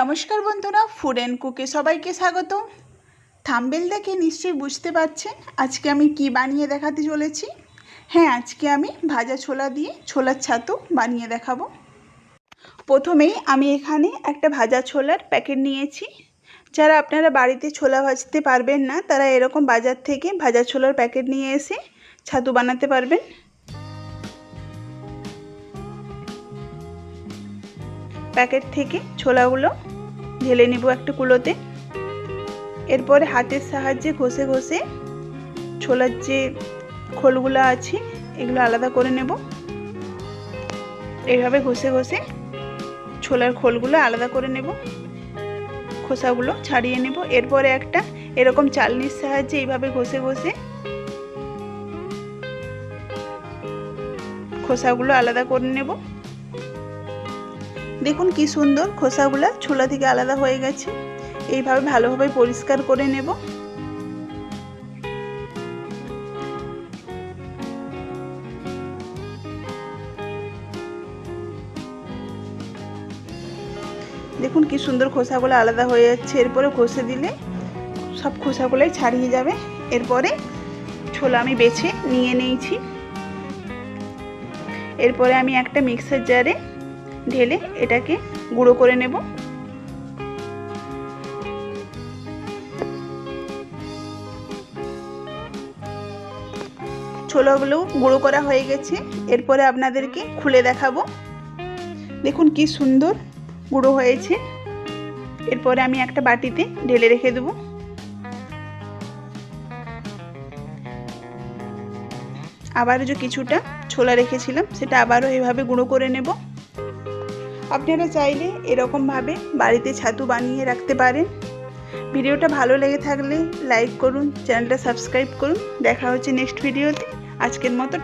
নমস্কার বন্ধুরা food and কুকে সবাইকে স্বাগত থাম্বেল দেখে নিশ্চয়ই বুঝতে পারছেন আজকে আমি কি বানিয়ে দেখাতে চলেছি। হ্যাঁ আজকে আমি ভাজা ছোলা দিয়ে ছোলার ছাতু বানিয়ে দেখাবো। প্রথমেই আমি এখানে একটা ভাজা ছোলার প্যাকেট নিয়েছি। যারা আপনারা বাড়িতে ছোলা ভাজতে পারবেন না, তারা এরকম বাজার থেকে ভাজা ছোলার প্যাকেট নিয়ে এসে ছাতু বানাতে পারবেন। প্যাকেট থেকে ছোলাগুলো ঢেলে নেব একটা কুলোতে। এরপরে হাতের সাহায্যে ঘষে ঘষে ছোলার যে খোলগুলো আছে, এগুলো আলাদা করে নেব। এইভাবে ঘষে ঘষে ছোলার খোলগুলো আলাদা করে নেব। খোসাগুলো ছাড়িয়ে নেব। এরপরে একটা এরকম চালনির সাহায্যে এইভাবে ঘষে ঘষে খোসাগুলো আলাদা করে নেব। দেখুন কি সুন্দর খোসাগুলো ছোলা থেকে আলাদা হয়ে গেছে। এইভাবে ভালোভাবে পরিষ্কার করে নেব। দেখুন কি সুন্দর খোসাগুলো আলাদা হয়ে যাচ্ছে। এরপরে ঘষে দিলে সব খোসাগুলোই ছাড়িয়ে যাবে। এরপরে ছোলা আমি বেছে নিয়ে নিয়েছি। এরপরে আমি একটা মিক্সার জারে ঢেলে এটাকে গুঁড়ো করে নেব। ছোলাগুলো গুঁড়ো করা হয়ে গেছে, এরপরে আপনাদেরকে খুলে দেখাবো। দেখুন কি সুন্দর গুঁড়ো হয়েছে। এরপরে আমি একটা বাটিতে ঢেলে রেখে দেবো। আবারও যে কিছুটা ছোলা রেখেছিলাম, সেটা আবারও এভাবে গুঁড়ো করে নেব। আপনারা চাইলে এরকমভাবে বাড়িতে ছাতু বানিয়ে রাখতে পারেন। ভিডিওটা ভালো লেগে থাকলে লাইক করুন, চ্যানেলটা সাবস্ক্রাইব করুন। দেখা হচ্ছে নেক্সট ভিডিওতে। আজকের মতো